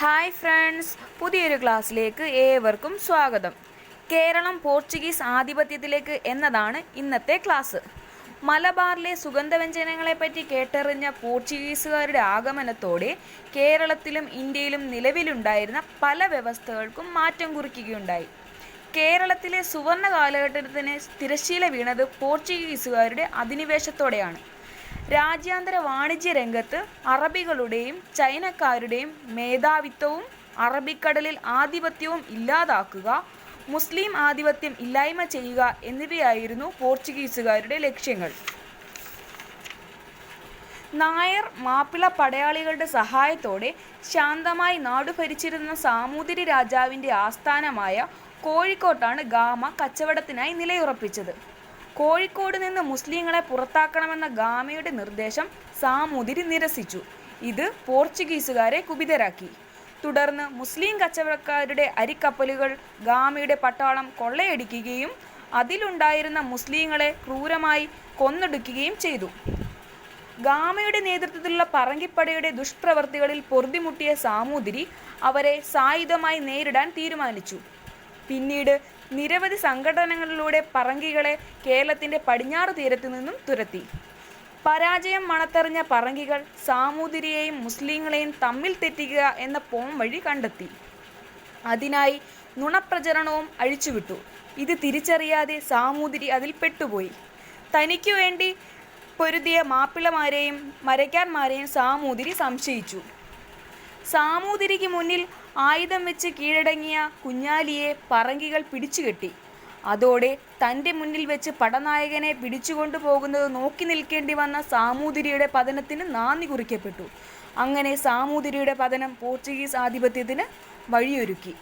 Hi friends പുതിയൊരു ക്ലാസ്സിലേക്ക് ഏവർക്കും സ്വാഗതം. കേരളം പോർച്ചുഗീസ് ആധിപത്യത്തിലേക്ക് എന്നതാണ് ഇന്നത്തെ ക്ലാസ്. മലബാറിലെ സുഗന്ധവ്യഞ്ജനങ്ങളെപ്പറ്റി കേട്ടറിഞ്ഞ പോർച്ചുഗീസുകാരുടെ ആഗമനത്തോടെ കേരളത്തിലും ഇന്ത്യയിലും നിലവിലുണ്ടായിരുന്ന പല വ്യവസ്ഥകൾക്കും മാറ്റം കുറിക്കുകയുണ്ടായി. കേരളത്തിലെ സുവർണ കാലഘട്ടത്തിന് തിരശ്ശീല വീണത് പോർച്ചുഗീസുകാരുടെ അധിനിവേശത്തോടെയാണ്. രാജ്യാന്തര വാണിജ്യ രംഗത്ത് അറബികളുടെയും ചൈനക്കാരുടെയും മേധാവിത്വവും അറബിക്കടലിൽ ആധിപത്യവും ഇല്ലാതാക്കുക മുസ്ലിം ആധിപത്യം ഇല്ലായ്മ ചെയ്യുക എന്നിവയായിരുന്നു പോർച്ചുഗീസുകാരുടെ ലക്ഷ്യങ്ങൾ. നായർ മാപ്പിള പടയാളികളുടെ സഹായത്തോടെ ശാന്തമായി നാടു ഭരിച്ചിരുന്ന സാമൂതിരി രാജാവിന്റെ ആസ്ഥാനമായ കോഴിക്കോട്ടാണ് ഗാമ കച്ചവടത്തിനായി നിലയുറപ്പിച്ചത്. കോഴിക്കോട് നിന്ന് മുസ്ലിങ്ങളെ പുറത്താക്കണമെന്ന ഗാമയുടെ നിർദ്ദേശം സാമൂതിരി നിരസിച്ചു. ഇത് പോർച്ചുഗീസുകാരെ കുപിതരാക്കി. തുടർന്ന് മുസ്ലിം കച്ചവടക്കാരുടെ അരിക്കപ്പലുകൾ ഗാമയുടെ പട്ടാളം കൊള്ളയടിക്കുകയും അതിലുണ്ടായിരുന്ന മുസ്ലിങ്ങളെ ക്രൂരമായി കൊന്നൊടുക്കുകയും ചെയ്തു. ഗാമയുടെ നേതൃത്വത്തിലുള്ള പറങ്കിപ്പടയുടെ ദുഷ്പ്രവർത്തികളിൽ പൊറുതിമുട്ടിയ സാമൂതിരി അവരെ സായുധമായി നേരിടാൻ തീരുമാനിച്ചു. പിന്നീട് നിരവധി സംഘടനകളിലൂടെ പറങ്കികളെ കേരളത്തിന്റെ പടിഞ്ഞാറ് തീരത്തു നിന്നും തുരത്തി. പരാജയം മണത്തെറിഞ്ഞ പറങ്കികൾ സാമൂതിരിയെയും മുസ്ലിങ്ങളെയും തമ്മിൽ തെറ്റിക്കുക എന്ന പോം വഴി കണ്ടെത്തി. അതിനായി നുണപ്രചരണവും അഴിച്ചുവിട്ടു. ഇത് തിരിച്ചറിയാതെ സാമൂതിരി അതിൽ പെട്ടുപോയി. തനിക്കു വേണ്ടി പൊരുതിയ മാപ്പിളമാരെയും മരയ്ക്കാന്മാരെയും സാമൂതിരി സംശയിച്ചു. സാമൂതിരിക്ക് മുന്നിൽ ആയുധം വെച്ച് കീഴടങ്ങിയ കുഞ്ഞാലിയെ പറങ്കികൾ പിടിച്ചുകെട്ടി അതോടെ തന്റെ മുന്നിൽ വെച്ച് പടനായകനെ പിടിച്ചുകൊണ്ടു പോകുന്നത് നോക്കി നിൽക്കേണ്ടി വന്ന സാമൂതിരിയുടെ പതനത്തിന് നാന്ദി കുറിക്കപ്പെട്ടു. അങ്ങനെ സാമൂതിരിയുടെ പതനം പോർച്ചുഗീസ് ആധിപത്യത്തിന് വഴിയൊരുക്കി.